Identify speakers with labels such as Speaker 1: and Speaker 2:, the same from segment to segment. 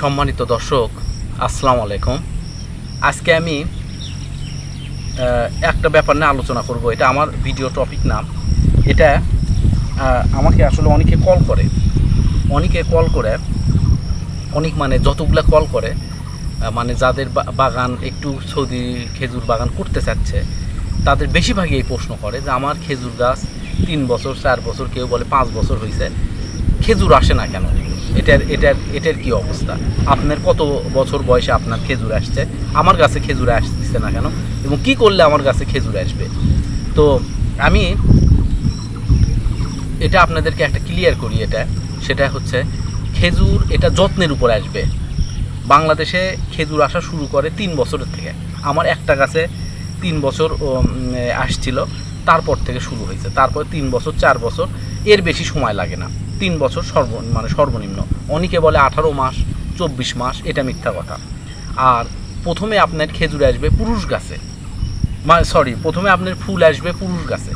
Speaker 1: সম্মানিত দর্শক, আসসালামু আলাইকুম। আজকে আমি একটা ব্যাপার নিয়ে আলোচনা করব। এটা আমার ভিডিও টপিক নাম এটা আমাকে আসলে অনেকে কল করে। অনেকে কল করে। অনেক মানে যতগুলা কল করে মানে যাদের বাগান একটু সৌদি খেজুর বাগান করতে চাচ্ছে, তাদের বেশিরভাগই এই প্রশ্ন করে যে, আমার খেজুর গাছ তিন বছর, চার বছর কেউ বলে পাঁচ বছর হয়েছে খেজুর আসে না কেন? এটার এটার এটার কি অবস্থা? আপনার কত বছর বয়সে আপনার খেজুর আসছে? আমার কাছে খেজুর আসতেছে না কেন? এবং কি করলে আমার কাছে খেজুর আসবে? তো আমি এটা আপনাদেরকে একটা ক্লিয়ার করি এটা। সেটা হচ্ছে খেজুর এটা যত্নের উপর আসবে। বাংলাদেশে খেজুর আসা শুরু করে তিন বছরের থেকে। আমার একটা গাছে তিন বছর আসছিল, তারপর থেকে শুরু হয়েছে। তারপর তিন বছর, চার বছর, এর বেশি সময় লাগে না। তিন বছর সর্ব মানে সর্বনিম্ন। অনেকে বলে আঠারো মাস, চব্বিশ মাস, এটা মিথ্যা কথা। আর প্রথমে আপনার খেজুর আসবে পুরুষ গাছে। মানে সরি প্রথমে আপনার ফুল আসবে পুরুষ গাছে।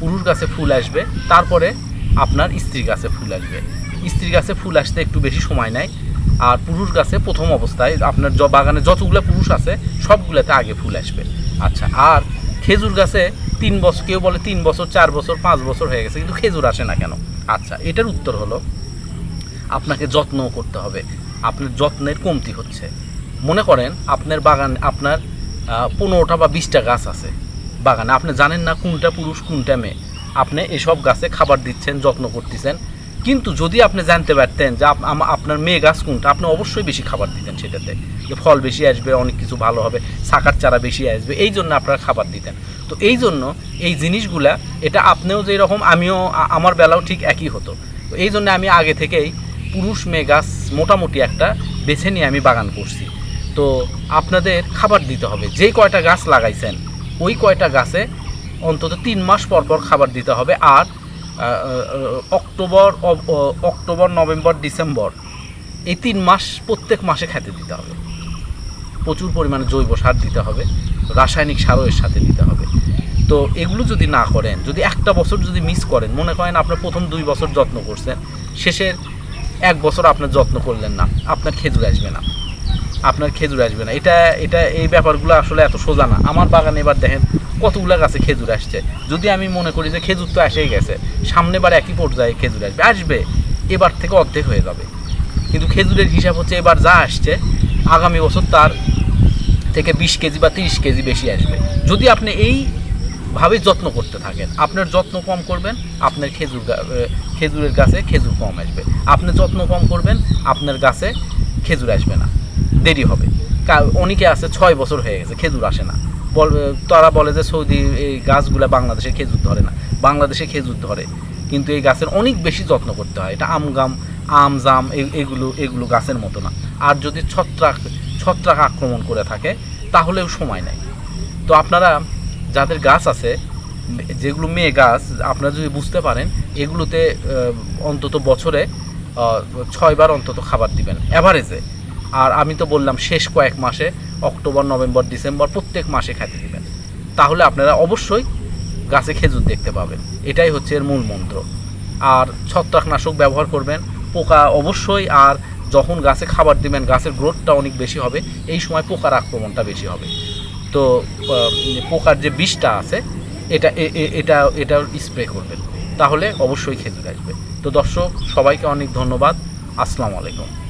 Speaker 1: পুরুষ গাছে ফুল আসবে, তারপরে আপনার স্ত্রী গাছে ফুল আসবে। স্ত্রী গাছে ফুল আসতে একটু বেশি সময় নেয়। আর পুরুষ গাছে প্রথম অবস্থায় আপনার বাগানে যতগুলো পুরুষ আছে, সবগুলোতে আগে ফুল আসবে। আচ্ছা আর খেজুর গাছে তিন বছর, কেউ বলে তিন বছর, চার বছর, পাঁচ বছর হয়ে গেছে, কিন্তু খেজুর আসে না কেন? আচ্ছা এটার উত্তর হলো, আপনাকে যত্ন করতে হবে। আপনার যত্নের কমতি হচ্ছে। মনে করেন, আপনার বাগান, আপনার পনেরোটা বা বিশটা গাছ আছে বাগানে। আপনি জানেন না কোনটা পুরুষ, কোনটা মেয়ে। আপনি এসব গাছে খাবার দিচ্ছেন, যত্ন করতেছেন। কিন্তু যদি আপনি জানতে পারতেন যে আপ- আপনার মেয়ে গাছ কোনটা, আপনি অবশ্যই বেশি খাবার দিতেন সেটাতে। যে ফল বেশি আসবে, অনেক কিছু ভালো হবে, শাকার চারা বেশি আসবে, এই জন্য আপনারা খাবার দিতেন। তো এই জন্য এই জিনিসগুলা, এটা আপনিও যে রকম আমিও আমার বেলাও ঠিক একই হতো। তো এই জন্য আমি আগে থেকেই পুরুষ মেয়ে গাছ মোটামুটি একটা বেছে নিয়ে আমি বাগান করছি। তো আপনাদের খাবার দিতে হবে। যে কয়টা গাছ লাগাইছেন, ওই কয়টা গাছে অন্তত তিন মাস পর পর খাবার দিতে হবে। আর অক্টোবর অক্টোবর, নভেম্বর, ডিসেম্বর, এই তিন মাস প্রত্যেক মাসে খেতে দিতে হবে। প্রচুর পরিমাণে জৈব সার দিতে হবে, রাসায়নিক সারও এর সাথে দিতে হবে। তো এগুলো যদি না করেন, যদি একটা বছর যদি মিস করেন, মনে করেন আপনার প্রথম দুই বছর যত্ন করছেন, শেষের এক বছর আপনার যত্ন করলেন না, আপনার খেজুর আসবে না। আপনার খেজুর আসবে না। এটা এটা, এই ব্যাপারগুলো আসলে এত সোজা না। আমার বাগানে এবার দেখেন কতগুলো গাছে খেজুর আসছে। যদি আমি মনে করি যে খেজুর তো এসেই গেছে, সামনে বার একই পর্যায়ে খেজুর আসবে। আসবে, এবার থেকে অর্ধেক হয়ে যাবে। কিন্তু খেজুরের হিসাব হচ্ছে এবার যা আসছে, আগামী বছর তার থেকে বিশ কেজি বা তিরিশ কেজি বেশি আসবে। যদি আপনি এই ভাবে যত্ন করতে থাকেন, আপনার যত্ন কম করবেন, আপনার খেজুর খেজুরের গাছে খেজুর কম আসবে। আপনি যত্ন কম করবেন, আপনার গাছে খেজুর আসবে না। দেরি হবে। অনেকে আছে, ছয় বছর হয়ে গেছে, খেজুর আসে না। বল, তারা বলে যে সৌদি, এই গাছগুলো বাংলাদেশে খেজুর ধরে না। বাংলাদেশে খেজুর ধরে, কিন্তু এই গাছের অনেক বেশি যত্ন করতে হয়। এটা আম গাম, আম, জাম এগুলো এগুলো গাছের মতো না। আর যদি ছত্রাক ছত্রাক আক্রমণ করে থাকে, তাহলেও সময় নেয়। তো আপনারা, যাদের গাছ আছে, যেগুলো মেয়ে গাছ, আপনারা যদি বুঝতে পারেন, এগুলোতে অন্তত বছরে ছয়বার অন্তত খাবার দিবেন। অ্যাভারেজে আর আমি তো বললাম শেষ কয়েক মাসে, অক্টোবর, নভেম্বর, ডিসেম্বর, প্রত্যেক মাসে খেতে দেবেন। তাহলে আপনারা অবশ্যই গাছে খেজুর দেখতে পাবেন। এটাই হচ্ছে এর মূল মন্ত্র। আর ছত্রাকনাশক ব্যবহার করবেন, পোকা অবশ্যই, আর যখন গাছে খাবার দিবেন, গাছের গ্রোথটা অনেক বেশি হবে, এই সময় পোকার আক্রমণটা বেশি হবে। তো পোকার যে বিষটা আছে, এটা এটা এটা স্প্রে করবেন। তাহলে অবশ্যই খেজুর আসবে। তো দর্শক, সবাইকে অনেক ধন্যবাদ। আসসালামু আলাইকুম।